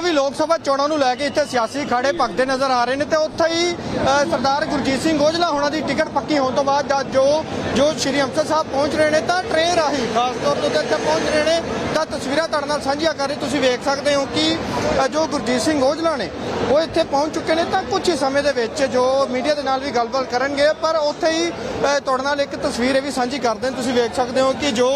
ਵੀ ਲੋਕ ਸਭਾ ਚੋਣਾਂ ਨੂੰ ਲੈ ਕੇ ਇੱਥੇ ਸਿਆਸੀ ਖਾੜੇ ਭਗਦੇ ਨਜ਼ਰ ਆ ਰਹੇ ਨੇ ਤੇ ਉੱਥੇ ਹੀ ਅ, ਸਰਦਾਰ ਗੁਰਜੀਤ ਸਿੰਘ ਗੋਜਲਾ ਹੋਣਾ ਦੀ ਟਿਕਟ ਪੱਕੀ ਹੋਣ ਤੋਂ ਬਾਅਦ ਜਦ ਜੋ ਜੋ ਸ਼੍ਰੀ ਅੰਮ੍ਰਿਤਸਰ ਸਾਹਿਬ ਪਹੁੰਚ ਰਹੇ ਨੇ ਤਾਂ ਟ੍ਰੇਨ ਰਾਹੀਂ ਖਾਸ ਤੌਰ ਤੇ ਇੱਥੇ ਪਹੁੰਚ ਰਹੇ ਨੇ ਤਾਂ ਤਸਵੀਰਾਂ ਤੁਹਾਡੇ ਨਾਲ ਸਾਂਝੀਆਂ ਕਰ ਰਹੇ, ਤੁਸੀਂ ਵੇਖ ਸਕਦੇ ਹੋ ਕਿ ਜੋ ਗੁਰਜੀਤ ਸਿੰਘ ਔਜਲਾ ਨੇ, ਉਹ ਇੱਥੇ ਪਹੁੰਚ ਚੁੱਕੇ ਨੇ ਤਾਂ ਕੁਝ ਹੀ ਸਮੇਂ ਦੇ ਵਿੱਚ ਜੋ ਮੀਡੀਆ ਦੇ ਨਾਲ ਵੀ ਗੱਲਬਾਤ ਕਰਨਗੇ, ਪਰ ਉੱਥੇ ਹੀ ਤੁਹਾਡੇ ਨਾਲ ਇੱਕ ਤਸਵੀਰ ਇਹ ਵੀ ਸਾਂਝੀ ਕਰਦੇ ਨੇ, ਤੁਸੀਂ ਵੇਖ ਸਕਦੇ ਹੋ ਕਿ ਜੋ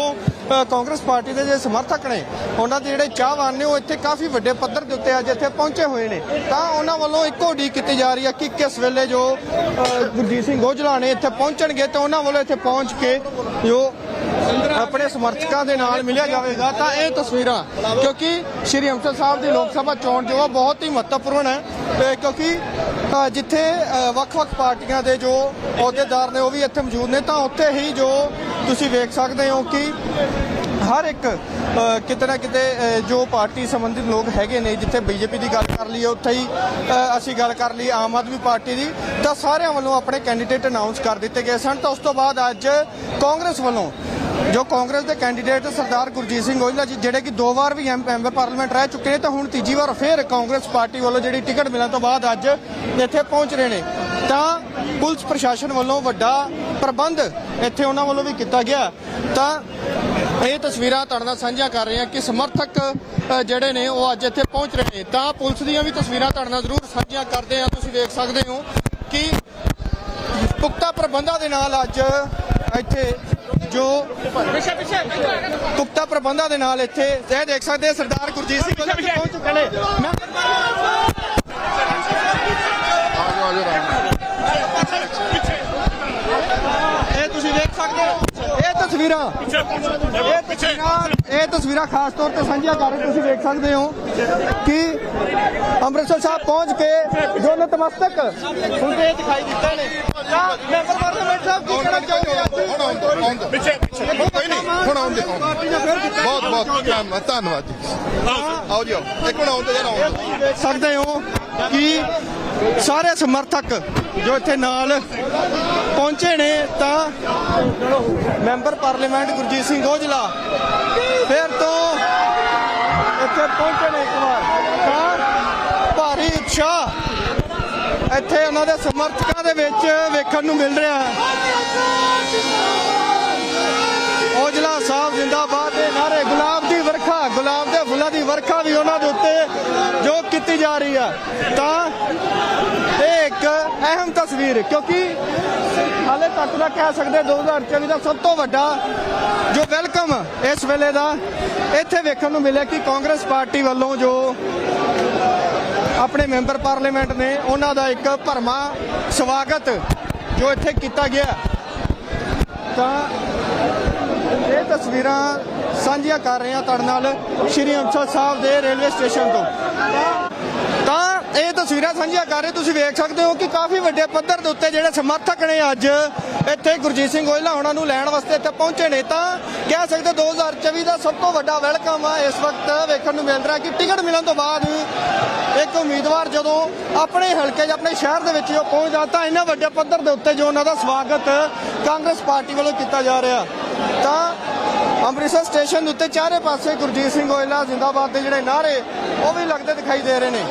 ਕਾਂਗਰਸ ਪਾਰਟੀ ਦੇ ਜਿਹੜੇ ਸਮਰਥਕ ਨੇ, ਉਹਨਾਂ ਦੇ ਜਿਹੜੇ ਚਾਹਵਾਨ ਨੇ, ਉਹ ਇੱਥੇ ਕਾਫੀ ਵੱਡੇ ਪੱਧਰ ਦੇ ਉੱਤੇ ਅੱਜ ਇੱਥੇ ਪਹੁੰਚੇ ਹੋਏ ਨੇ। ਤਾਂ ਉਹਨਾਂ ਵੱਲੋਂ ਇੱਕੋ ਡੀ ਕੀਤੀ ਜਾ ਰਹੀ ਹੈ ਕਿ ਕਿਸ ਵੇਲੇ ਜੋ ਗੁਰਜੀਤ ਸਿੰਘ ਔਜਲਾ ਨੇ ਇੱਥੇ ਪਹੁੰਚਣਗੇ, ਤੇ ਉਹਨਾਂ ਵੱਲੋਂ ਇੱਥੇ ਪਹੁੰਚ ਕੇ ਜੋ ਆਪਣੇ ਸਮਰਥਕਾਂ ਦੇ ਨਾਲ ਮਿਲਿਆ ਜਾਵੇਗਾ ਤਾਂ ਇਹ ਤਸਵੀਰਾਂ, ਕਿਉਂਕਿ ਸ਼੍ਰੀ ਅੰਮ੍ਰਿਤਸਰ ਸਾਹਿਬ ਦੀ ਲੋਕ ਸਭਾ ਚੋਣ ਜੋ ਆ ਬਹੁਤ ਹੀ ਮਹੱਤਵਪੂਰਨ ਹੈ ਕਿਉਂਕਿ ਜਿੱਥੇ ਵੱਖ-ਵੱਖ ਪਾਰਟੀਆਂ ਦੇ ਜੋ ਅਹੁਦੇਦਾਰ ਨੇ ਉਹ ਵੀ ਇੱਥੇ ਮੌਜੂਦ ਨੇ, ਤਾਂ ਉੱਥੇ ਹੀ ਜੋ ਤੁਸੀਂ ਵੇਖ ਸਕਦੇ ਹੋ ਕਿ ਹਰ ਇੱਕ ਕਿਤੇ ਨਾ ਕਿਤੇ ਜੋ ਪਾਰਟੀ ਸੰਬੰਧਿਤ ਲੋਕ ਹੈਗੇ ਨੇ, ਜਿੱਥੇ ਬੀਜੇਪੀ ਦੀ ਗੱਲ ਕਰ ਲਈਏ, ਉੱਥੇ ਹੀ ਅਸੀਂ ਗੱਲ ਕਰ ਲਈ ਆਮ ਆਦਮੀ ਪਾਰਟੀ ਦੀ, ਤਾਂ ਸਾਰਿਆਂ ਵੱਲੋਂ ਆਪਣੇ ਕੈਂਡੀਡੇਟ ਅਨਾਉਂਸ ਕਰ ਦਿੱਤੇ ਗਏ ਸਨ। ਤਾਂ ਉਸ ਤੋਂ ਬਾਅਦ ਅੱਜ ਕਾਂਗਰਸ ਵੱਲੋਂ ਜੋ ਕਾਂਗਰਸ ਦੇ ਕੈਂਡੀਡੇਟ ਸਰਦਾਰ ਗੁਰਜੀਤ ਸਿੰਘ ਔਜਲਾ ਜੀ, ਜਿਹੜੇ ਕਿ ਦੋ ਵਾਰ ਵੀ ਐਮ ਮੈਂਬਰ ਪਾਰਲੀਮੈਂਟ ਰਹਿ ਚੁੱਕੇ ਨੇ, ਤਾਂ ਹੁਣ ਤੀਜੀ ਵਾਰ ਫਿਰ ਕਾਂਗਰਸ ਪਾਰਟੀ ਵੱਲੋਂ ਜਿਹੜੀ ਟਿਕਟ ਮਿਲਣ ਤੋਂ ਬਾਅਦ ਅੱਜ ਇੱਥੇ ਪਹੁੰਚ ਰਹੇ ਨੇ। ਤਾਂ ਪੁਲਿਸ ਪ੍ਰਸ਼ਾਸਨ ਵੱਲੋਂ ਵੱਡਾ ਪ੍ਰਬੰਧ ਇੱਥੇ ਉਹਨਾਂ ਵੱਲੋਂ ਵੀ ਕੀਤਾ ਗਿਆ। ਤਾਂ ਇਹ ਤਸਵੀਰਾਂ ਤੁਹਾਡੇ ਨਾਲ ਸਾਂਝੀਆਂ ਕਰ ਰਹੇ ਹਾਂ ਕਿ ਸਮਰਥਕ ਜਿਹੜੇ ਨੇ ਉਹ ਅੱਜ ਇੱਥੇ ਪਹੁੰਚ ਰਹੇ ਨੇ। ਤਾਂ ਪੁਲਿਸ ਦੀਆਂ ਵੀ ਤਸਵੀਰਾਂ ਤੁਹਾਡੇ ਨਾਲ ਜ਼ਰੂਰ ਸਾਂਝੀਆਂ ਕਰਦੇ ਹਾਂ। ਤੁਸੀਂ ਵੇਖ ਸਕਦੇ ਹੋ ਕਿ ਪੁਖਤਾ ਪ੍ਰਬੰਧਾਂ ਦੇ ਨਾਲ ਅੱਜ ਇੱਥੇ ਜੋ ਪੁਖਤਾ ਪ੍ਰਬੰਧਾਂ ਦੇ ਨਾਲ ਇੱਥੇ ਇਹ ਦੇਖ ਸਕਦੇ ਸਰਦਾਰ ਗੁਰਜੀਤ ਸਿੰਘ ਵੀ ਪਹੁੰਚ ਚੁੱਕੇ। ਨੇ ਇਹ ਤੁਸੀਂ ਵੇਖ ਸਕਦੇ ਹੋ। ਤਸਵੀਰਾਂ। ਇਹ ਤਸਵੀਰਾਂ ਇਹ ਤਸਵੀਰਾਂ ਖਾਸ ਤੌਰ ਤੇ ਸਾਂਝੀਆਂ ਕਰ ਰਹੇ ਤੁਸੀਂ ਵੇਖ ਸਕਦੇ ਹੋ ਕਿ ਅੰਮ੍ਰਿਤਸਰ ਸਾਹਿਬ ਪਹੁੰਚ ਕੇ ਜੋ ਨਤਮਸਤਕ ਤੇ ਦਿਖਾਈ ਦਿੱਤੇ ਨੇ। ਮੈਂਬਰ ਪਾਰਲੀਮੈਂਟ ਸਾਹਿਬ ਕੀ ਕਹਿਣਾ ਚਾਹੋਗੇ ਪਿੱਛੇ ਪਿੱਛੇ। ਕੋਈ ਨਹੀਂ ਹੁਣ ਆਉਂਦੇ ਬਹੁਤ ਬਹੁਤ ਧੰਨਵਾਦ ਧੰਨਵਾਦ ਜੀ। ਆਓ ਜੀ ਇੱਕ ਮਿੰਟ ਆਉਂਦੇ ਜਰਾ ਆਉਂਦੇ। ਸਕਦੇ ਹੋ ਕਿ ਸਾਰੇ ਸਮਰਥਕ ਜੋ ਇੱਥੇ ਨਾਲ ਪਹੁੰਚੇ ਨੇ ਤਾਂ ਮੈਂਬਰ ਪਾਰਲੀਮੈਂਟ ਗੁਰਜੀਤ ਸਿੰਘ ਔਜਲਾ ਫਿਰ ਤੋਂ ਇੱਥੇ ਪਹੁੰਚੇ ਨੇ ਇੱਕ ਵਾਰ। ਤਾਂ ਭਾਰੀ ਉਤਸ਼ਾਹ ਇੱਥੇ ਉਹਨਾਂ ਦੇ ਸਮਰਥਕਾਂ ਦੇ ਵਿੱਚ ਵੇਖਣ ਨੂੰ ਮਿਲ ਰਿਹਾ ਹੈ। ਔਜਲਾ ਸਾਹਿਬ ਜਿੰਦਾਬਾਦ ਦੇ ਨਾਰੇ, ਗੁਲਾਬ ਦੀ ਵਰਖਾ, ਗੁਲਾਬ ਦੇ ਫੁੱਲਾਂ ਦੀ ਵਰਖਾ ਵੀ ਉਹਨਾਂ ਦੇ ਉੱਤੇ ਜੋ ਕੀਤੀ ਜਾ ਰਹੀ ਹੈ। ਤਾਂ ਅਹਿਮ ਤਸਵੀਰ, ਕਿਉਂਕਿ ਹਾਲੇ ਤੱਕ ਦਾ ਕਹਿ ਸਕਦੇ 2024 ਦਾ ਸਭ ਤੋਂ ਵੱਡਾ ਜੋ ਵੈਲਕਮ ਇਸ ਵੇਲੇ ਦਾ, ਇੱਥੇ ਵੇਖਣ ਨੂੰ ਮਿਲਿਆ ਕਿ ਕਾਂਗਰਸ ਪਾਰਟੀ ਵੱਲੋਂ ਜੋ ਆਪਣੇ ਮੈਂਬਰ ਪਾਰਲੀਮੈਂਟ ਨੇ, ਉਹਨਾਂ ਦਾ ਇੱਕ ਭਰਮਾ ਸਵਾਗਤ ਜੋ ਇੱਥੇ ਕੀਤਾ ਗਿਆ। ਤਾਂ ਇਹ ਤਸਵੀਰਾਂ ਸਾਂਝੀਆਂ ਕਰ ਰਹੇ ਹਾਂ ਤੁਹਾਡੇ ਨਾਲ ਸ਼੍ਰੀ ਅੰਮ੍ਰਿਤਸਰ ਸਾਹਿਬ ਦੇ ਰੇਲਵੇ ਸਟੇਸ਼ਨ ਤੋਂ ਤਸਵੀਰਾਂ ਸਾਂਝੀਆਂ ਕਰ ਰਹੇ ਤੁਸੀਂ ਵੇਖ ਸਕਦੇ ਹੋ ਕਿ ਕਾਫੀ ਵੱਡੇ ਪੱਧਰ ਦੇ ਉੱਤੇ ਜਿਹੜੇ ਸਮਰਥਕ ਨੇ ਅੱਜ ਇੱਥੇ ਗੁਰਜੀਤ ਸਿੰਘ ਔਜਲਾ ਉਹਨਾਂ ਨੂੰ ਲੈਣ ਵਾਸਤੇ ਇੱਥੇ ਪਹੁੰਚੇ ਨੇ। ਤਾਂ ਕਹਿ ਸਕਦੇ 2024 ਦਾ ਸਭ ਤੋਂ ਵੱਡਾ ਵੈਲਕਮ ਆ। ਇਸ ਵਕਤ ਵੇਖਣ ਨੂੰ ਮਿਲ ਰਿਹਾ ਕਿ ਟਿਕਟ ਮਿਲਣ ਤੋਂ ਬਾਅਦ ਇੱਕ ਉਮੀਦਵਾਰ ਜਦੋਂ ਆਪਣੇ ਹਲਕੇ ਜਾਂ ਆਪਣੇ ਸ਼ਹਿਰ ਦੇ ਵਿੱਚ ਉਹ ਪਹੁੰਚਦਾ ਤਾਂ ਇਹਨਾਂ ਵੱਡੇ ਪੱਧਰ ਦੇ ਉੱਤੇ ਜੋ ਉਹਨਾਂ ਦਾ ਸਵਾਗਤ ਕਾਂਗਰਸ ਪਾਰਟੀ ਵੱਲੋਂ ਕੀਤਾ ਜਾ ਰਿਹਾ। ਤਾਂ ਅੰਮ੍ਰਿਤਸਰ ਸਟੇਸ਼ਨ ਦੇ ਉੱਤੇ ਚਾਰੇ ਪਾਸੇ ਗੁਰਜੀਤ ਸਿੰਘ ਔਜਲਾ ਜ਼ਿੰਦਾਬਾਦ ਦੇ ਜਿਹੜੇ ਨਾਰੇ ਉਹ ਵੀ ਲੱਗਦੇ ਦਿਖਾਈ ਦੇ ਰਹੇ ਨੇ।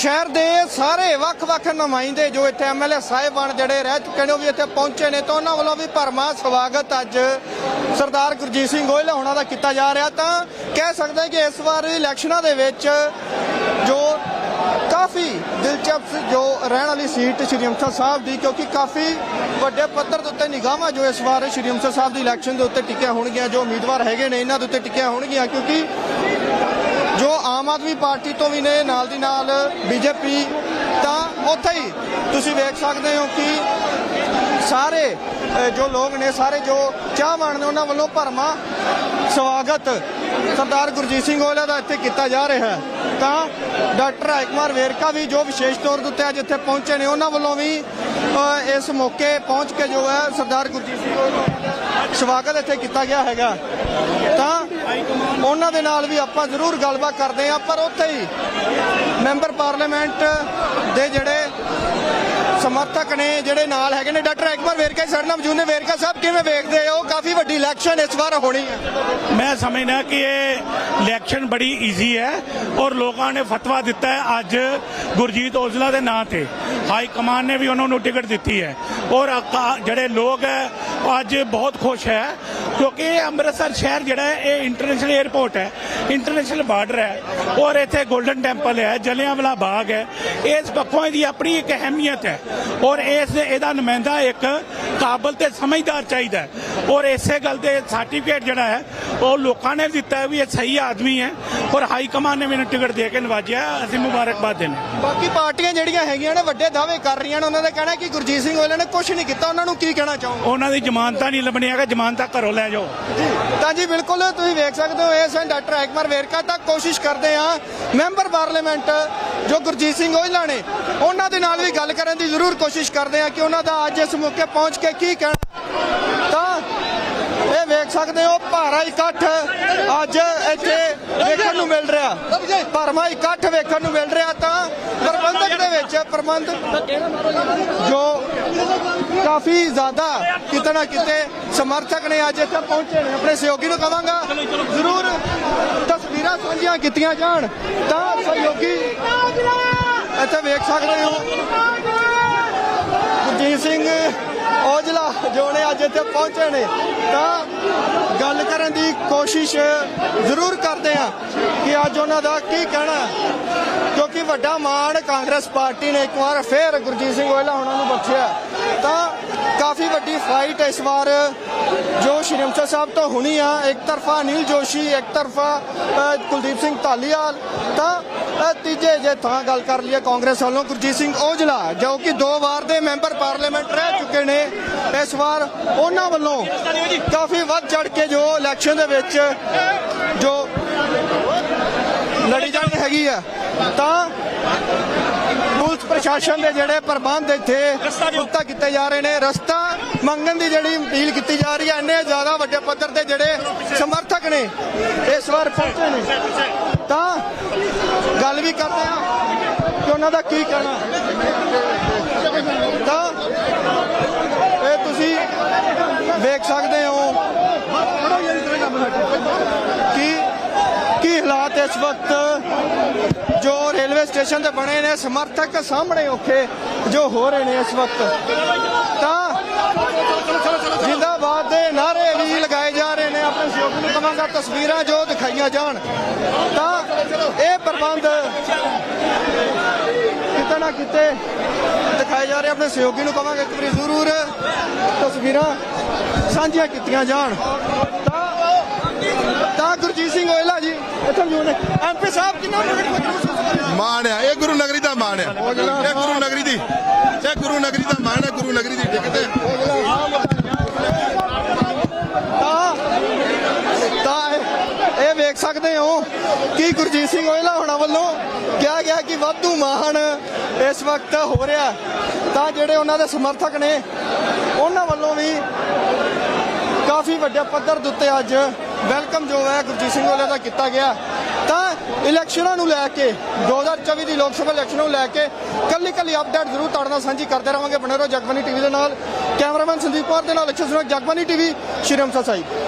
ਸ਼ਹਿਰ ਦੇ ਸਾਰੇ ਵੱਖ-ਵੱਖ ਨੁਮਾਇੰਦੇ ਜੋ ਇੱਥੇ ਐਮਐਲਏ ਸਾਹਿਬਾਨ ਜਿਹੜੇ ਰਹਿ ਚੁੱਕੇ ਨੇ, ਉਹ ਵੀ ਇੱਥੇ ਪਹੁੰਚੇ ਨੇ ਤਾਂ ਉਹਨਾਂ ਵੱਲੋਂ ਵੀ ਭਰਮਾ ਸਵਾਗਤ ਅੱਜ ਸਰਦਾਰ ਗੁਰਜੀਤ ਸਿੰਘ ਗੋਇਲ ਹੋਣਾ ਦਾ ਕੀਤਾ ਜਾ ਰਿਹਾ। ਤਾਂ ਕਹਿ ਸਕਦੇ ਕਿ ਇਸ ਵਾਰ ਇਲੈਕਸ਼ਨਾਂ ਦੇ ਵਿੱਚ ਜੋ ਕਾਫੀ ਦਿਲਚਸਪ ਜੋ ਰਹਿਣ ਵਾਲੀ ਸੀਟ ਸ਼੍ਰੀ ਅੰਮ੍ਰਿਤਸਰ ਸਾਹਿਬ ਦੀ, ਕਿਉਂਕਿ ਕਾਫੀ ਵੱਡੇ ਪੱਧਰ ਦੇ ਉੱਤੇ ਨਿਗਾਹਾਂ ਜੋ ਇਸ ਵਾਰ ਸ਼੍ਰੀ ਅੰਮ੍ਰਿਤਸਰ ਸਾਹਿਬ ਦੀ ਇਲੈਕਸ਼ਨ ਦੇ ਉੱਤੇ ਟਿਕੀਆਂ ਹੋਣਗੀਆਂ, ਜੋ ਉਮੀਦਵਾਰ ਹੈਗੇ ਨੇ, ਇਹਨਾਂ ਦੇ ਉੱਤੇ ਟਿਕੀਆਂ ਹੋਣਗੀਆਂ, ਕਿਉਂਕਿ ਜੋ ਆਮ ਆਦਮੀ ਪਾਰਟੀ ਤੋਂ ਵੀ ਨੇ ਨਾਲ ਦੀ ਨਾਲ ਬੀਜੇਪੀ, ਤਾਂ ਉੱਥੇ ਹੀ ਤੁਸੀਂ ਵੇਖ ਸਕਦੇ ਹੋ ਕਿ ਸਾਰੇ ਜੋ ਲੋਕ ਨੇ, ਸਾਰੇ ਜੋ ਚਾਹਵਾਨ ਨੇ, ਉਹਨਾਂ ਵੱਲੋਂ ਭਰਮਾ ਸਵਾਗਤ ਸਰਦਾਰ ਗੁਰਜੀਤ ਸਿੰਘ ਔਜਲਾ ਦਾ ਇੱਥੇ ਕੀਤਾ ਜਾ ਰਿਹਾ ਹੈ। ਤਾਂ ਡਾਕਟਰ ਰਾਜਕੁਮਾਰ ਵੇਰਕਾ ਵੀ ਜੋ ਵਿਸ਼ੇਸ਼ ਤੌਰ ਦੇ ਉੱਤੇ ਅੱਜ ਇੱਥੇ ਪਹੁੰਚੇ ਨੇ, ਉਹਨਾਂ ਵੱਲੋਂ ਵੀ ਇਸ ਮੌਕੇ ਪਹੁੰਚ ਕੇ ਜੋ ਹੈ ਸਰਦਾਰ ਗੁਰਜੀਤ ਸਿੰਘ ਔਜਲਾ ਦਾ ਸਵਾਗਤ ਇੱਥੇ ਕੀਤਾ ਗਿਆ ਹੈਗਾ। ਤਾਂ ਉਹਨਾਂ ਦੇ ਨਾਲ ਵੀ ਆਪਾਂ ਜ਼ਰੂਰ ਗੱਲਬਾਤ ਕਰਦੇ ਹਾਂ, ਪਰ ਉੱਥੇ ਹੀ ਮੈਂਬਰ ਪਾਰਲੀਮੈਂਟ ਦੇ ਜਿਹੜੇ ਸਮਰਥਕ ਨੇ ਜਿਹੜੇ ਨਾਲ ਹੈਗੇ ਨੇ, ਡਾਕਟਰ ਅਕਬਰ ਵੇਰਕਾ ਜੀ ਨਾਲ ਮੌਜੂਦ ਨੇ ਵੇਰਕਾ ਸਾਹਿਬ, ਕਿਵੇਂ ਵੇਖਦੇ ਹੋ? ਕਾਫੀ ਵੱਡੀ ਇਲੈਕਸ਼ਨ ਇਸ ਵਾਰ ਹੋਣੀ ਹੈ। ਮੈਂ ਸਮਝਦਾ ਕਿ ਇਹ ਇਲੈਕਸ਼ਨ ਬੜੀ ਈਜ਼ੀ ਹੈ ਔਰ ਲੋਕਾਂ ਨੇ ਫਤਵਾ ਦਿੱਤਾ ਹੈ ਅੱਜ ਗੁਰਜੀਤ ਔਜਲਾ ਦੇ ਨਾਂ ਤੇ। ਹਾਈ ਕਮਾਨ ਨੇ ਵੀ ਉਹਨਾਂ ਨੂੰ ਟਿਕਟ ਦਿੱਤੀ ਹੈ। ਔਰ ਜਿਹੜੇ ਲੋਕ ਹੈ, ਉਹ ਅੱਜ ਬਹੁਤ ਖੁਸ਼ ਹੈ ਕਿਉਂਕਿ ਇਹ ਅੰਮ੍ਰਿਤਸਰ ਸ਼ਹਿਰ ਜਿਹੜਾ ਹੈ, ਇਹ ਇੰਟਰਨੈਸ਼ਨਲ 에ਅਰਪੋਰਟ ਹੈ ਇੰਟਰਨੈਸ਼ਨਲ ਬਾਰਡਰ ਹੈ ਔਰ ਇੱਥੇ 골ਡਨ ਟੈਂਪਲ ਹੈ ਜਲਿਆਂਵਾਲਾ ਬਾਗ ਹੈ। ਇਸ ਪੱਖੋਂ ਇਹਦੀ ਆਪਣੀ ਇੱਕ ਅਹਿਮੀਅਤ ਹੈ। ਔਰ ਇਸ ਇਹਦਾ ਨੁਮਾਇੰਦਾ ਇੱਕ ਕਾਬਲ ਤੇ ਸਮਝਦਾਰ ਚਾਹੀਦਾ ਔਰ ਇਸੇ ਗੱਲ ਦੇ ਸਰਟੀਫਿਕੇਟ ਜਿਹੜਾ ਹੈ ਉਹ ਲੋਕਾਂ ਨੇ ਦਿੱਤਾ ਵੀ ਇਹ ਸਹੀ ਆਦਮੀ ਹੈ ਔਰ ਹਾਈ ਕਮਾਨ ਨੇ ਮੈਨੂੰ ਟਿਕਟ ਦੇ ਕੇ ਨਵਾਜਿਆ। ਅਸੀਂ ਮੁਬਾਰਕਬਾਦ ਦਿੰਦੇ ਬਾਕੀ ਪਾਰਟੀਆਂ ਜਿਹੜੀਆਂ ਹੈਗੀਆਂ ਨੇ ਵੱਡੇ ਦਾਅਵੇ ਕਰ ਰਹੀਆਂ ਨੇ ਉਹਨਾਂ ਦਾ ਕਹਿਣਾ ਕਿ ਗੁਰਜੀਤ ਸਿੰਘ ਔਜਲਾ ਨੇ ਕੁਝ ਨਹੀਂ ਕੀਤਾ। ਉਹਨਾਂ ਨੂੰ ਕੀ ਕਹਿਣਾ ਚਾਹੋਗੇ? ਉਹਨਾਂ ਦੀ ਜ਼ਮਾਨਤਾਂ ਨਹੀਂ ਲੱਭਣੀ ਹੈਗਾ ਜ਼ਮਾਨਤਾਂ ਘਰੋਂ ਲੈ ਜਾਓ। ਤਾਂ ਜੀ ਬਿਲਕੁਲ ਤੁਸੀਂ ਵੇਖ ਸਕਦੇ ਹੋ ਇਸ ਡਾਕਟਰ ਐਕਮਰ ਵੇਰਕਾ ਤਾਂ ਕੋਸ਼ਿਸ਼ ਕਰਦੇ ਆ ਮੈਂਬਰ ਪਾਰਲੀਮੈਂਟ ਜੋ ਗੁਰਜੀਤ ਸਿੰਘ ਔਜਲਾ ਨੇ ਉਹਨਾਂ ਦੇ ਨਾਲ ਵੀ ਗੱਲ ਕਰਨ ਦੀ ਜ਼ਰੂਰ ਕੋਸ਼ਿਸ਼ ਕਰਦੇ ਆ ਕਿ ਉਹਨਾਂ ਦਾ ਅੱਜ ਇਸ ਮੌਕੇ ਪਹੁੰਚ ਕੇ ਕੀ ਕਹਿਣਾ। ਤਾਂ ਇਹ ਵੇਖ ਸਕਦੇ ਹੋ ਭਾਰਾ ਇਕੱਠ ਅੱਜ ਇੱਥੇ ਵੇਖਣ ਨੂੰ ਮਿਲ ਰਿਹਾ। ਭਰਮਾ ਇਕੱਠ ਵੇਖਣ ਨੂੰ ਮਿਲ ਰਿਹਾ ਤਾਂ ਪ੍ਰਬੰਧਕ ਦੇ ਵਿੱਚ ਪ੍ਰਬੰਧ ਜੋ ਕਾਫੀ ਜ਼ਿਆਦਾ ਕਿਤੇ ਨਾ ਕਿਤੇ ਸਮਰਥਕ ਨੇ ਅੱਜ ਇੱਥੇ ਪਹੁੰਚੇ ਨੇ। ਆਪਣੇ ਸਹਿਯੋਗੀ ਨੂੰ ਕਵਾਂਗਾ ਜ਼ਰੂਰ ਤਸਵੀਰਾਂ ਸਾਂਝੀਆਂ ਕੀਤੀਆਂ ਜਾਣ। ਤਾਂ ਸਹਿਯੋਗੀ ਇੱਥੇ ਵੇਖ ਸਕਦੇ ਹੋ। ਗੁਰਜੀਤ ਸਿੰਘ ਔਜਲਾ ਜੋ ਨੇ ਅੱਜ ਇੱਥੇ ਪਹੁੰਚੇ ਨੇ। ਤਾਂ ਗੱਲ ਕਰਨ ਦੀ ਕੋਸ਼ਿਸ਼ ਜ਼ਰੂਰ ਕਰਦੇ ਆ ਕਿ ਅੱਜ ਉਹਨਾਂ ਦਾ ਕੀ ਕਹਿਣਾ ਕਿਉਂਕਿ ਵੱਡਾ ਮਾਣ ਕਾਂਗਰਸ ਪਾਰਟੀ ਨੇ ਇੱਕ ਵਾਰ ਫੇਰ ਗੁਰਜੀਤ ਸਿੰਘ ਔਜਲਾ ਉਹਨਾਂ ਨੂੰ ਬਖਸ਼ਿਆ ਤਾਂ ਕਾਫੀ ਵੱਡੀ ਫਾਈਟ ਇਸ ਵਾਰ ਜੋ ਸ਼੍ਰੀ ਅੰਮ੍ਰਿਤਸਰ ਸਾਹਿਬ ਤੋਂ ਹੋਣੀ ਆ। ਇੱਕ ਤਰਫਾ ਅਨਿਲ ਜੋਸ਼ੀ, ਇੱਕ ਤਰਫਾ ਕੁਲਦੀਪ ਸਿੰਘ ਧਾਲੀਵਾਲ। ਤਾਂ ਤੀਜੇ ਜੇ ਥਾਂ ਗੱਲ ਕਰ ਲਈਏ ਕਾਂਗਰਸ ਵੱਲੋਂ, ਗੁਰਜੀਤ ਸਿੰਘ ਔਜਲਾ, ਜੋ ਕਿ ਦੋ ਵਾਰ ਦੇ ਮੈਂਬਰ ਪਾਰਲੀਮੈਂਟ ਰਹਿ ਚੁੱਕੇ ਨੇ, ਇਸ ਵਾਰ ਉਹਨਾਂ ਵੱਲੋਂ ਕਾਫੀ ਵੱਧ ਚੜ ਕੇ ਜੋ ਇਲੈਕਸ਼ਨ ਦੇ ਵਿੱਚ ਜੋ ਲੜੀ ਜਾਣੀ ਹੈਗੀ ਆ, ਤਾਂ ਪੁਲਿਸ ਪ੍ਰਸ਼ਾਸਨ ਦੇ ਜਿਹੜੇ ਪ੍ਰਬੰਧ ਇੱਥੇ ਪੁਖਤਾ ਕੀਤੇ ਜਾ ਰਹੇ ਨੇ, ਰਸਤਾ ਮੰਗਣ ਦੀ ਜਿਹੜੀ ਅਪੀਲ ਕੀਤੀ ਜਾ ਰਹੀ ਹੈ ਇੰਨੇ ਜ਼ਿਆਦਾ ਵੱਡੇ ਪੱਧਰ ਤੇ ਜਿਹੜੇ ਸਮਰਥਕ ਨੇ, ਇਸ ਵਾਰ ਪਹੁੰਚੇ ਨੇ। ਤਾਂ ਗੱਲ ਵੀ ਕਰਦੇ ਆ ਕਿ ਉਹਨਾਂ ਦਾ ਕੀ ਕਹਿਣਾ। ਤਾਂ ਇਹ ਤੁਸੀਂ ਵੇਖ ਸਕਦੇ ਹੋ ਕਿ ਕੀ ਹਾਲਾਤ ਇਸ ਵਕਤ ਜੋ ਰੇਲਵੇ ਸਟੇਸ਼ਨ ਤੇ ਬਣੇ ਨੇ, ਸਮਰਥਕ ਸਾਹਮਣੇ ਔਖੇ ਜੋ ਹੋ ਰਹੇ ਨੇ ਇਸ ਵਕਤ। ਤਾਂ ਕਹਾਂਗਾ ਤਸਵੀਰਾਂ ਜੋ ਦਿਖਾਈਆਂ ਜਾਣ ਤਾਂ ਇਹ ਪ੍ਰਬੰਧ ਕਿਤੇ ਨਾ ਕਿਤੇ ਦਿਖਾਏ ਜਾ ਰਹੇ ਆਪਣੇ ਸਹਿਯੋਗੀ ਨੂੰ ਕਹਾਂਗਾ ਇੱਕ ਵਾਰੀ ਜ਼ਰੂਰ ਤਸਵੀਰਾਂ ਸਾਂਝੀਆਂ ਕੀਤੀਆਂ ਜਾਣ। ਤਾਂ ਤਾਂ ਗੁਰਜੀਤ ਸਿੰਘ ਓਇਲਾ ਜੀ ਇੱਥੇ ਮੌਜੂਦ ਨੇ। ਐਮਪੀ ਸਾਹਿਬ ਕਿੰਨਾ ਹੋ? ਮਾਣ ਆ ਇਹ ਗੁਰੂ ਨਗਰੀ ਦਾ ਮਾਣ ਆ ਇਹ ਗੁਰੂ ਨਗਰੀ ਦੀ ਇਹ ਗੁਰੂ ਨਗਰੀ ਦਾ ਮਾਣ ਹੈ ਗੁਰੂ ਨਗਰੀ ਦੀ ਟਿਕਟ ਹੈ ਤਾਂ ਤਾਂ ਇਹ- ਇਹ ਵੇਖ ਸਕਦੇ ਹੋ ਕਿ ਗੁਰਜੀਤ ਸਿੰਘ ਓਇਲਾ ਹੋਣਾ ਵੱਲੋਂ ਕਿਹਾ ਗਿਆ ਕਿ ਵਾਧੂ ਮਾਹਣ ਇਸ ਵਕਤ ਹੋ ਰਿਹਾ ਤਾਂ ਜਿਹੜੇ ਉਹਨਾਂ ਦੇ ਸਮਰਥਕ ਨੇ, ਉਹਨਾਂ ਵੱਲੋਂ ਵੀ ਕਾਫੀ ਵੱਡੇ ਪੱਧਰ ਦੇ ਉੱਤੇ ਅੱਜ ਵੈਲਕਮ ਜੋ ਹੈ ਗੁਰਜੀਤ ਸਿੰਘ ਓਇਲਾ ਦਾ ਕੀਤਾ ਗਿਆ। ਤਾਂ ਇਲੈਕਸ਼ਨਾਂ ਨੂੰ ਲੈ ਕੇ 2024 ਦੀ ਲੋਕ ਸਭਾ ਇਲੈਕਸ਼ਨ ਨੂੰ ਲੈ ਕੇ ਕੱਲੀ ਕੱਲੀ ਅਪਡੇਟ ਜ਼ਰੂਰ ਤੁਹਾਡੇ ਨਾਲ ਸਾਂਝੀ ਕਰਦੇ ਰਹਾਂਗੇ ਬਣੇ ਰਹੋ ਜਗਬਾਨੀ ਟੀਵੀ ਦੇ ਨਾਲ। ਕੈਮਰਾਮੈਨ ਸੰਦੀਪ ਕੌਰ ਦੇ ਨਾਲ ਅਕਸ਼ਰ ਸੁਨਕ ਜਗਬਾਨੀ ਟੀਵੀ ਸ਼੍ਰੀ ਅੰਮ੍ਰਿਤਸਰ ਸਾਹਿਬ।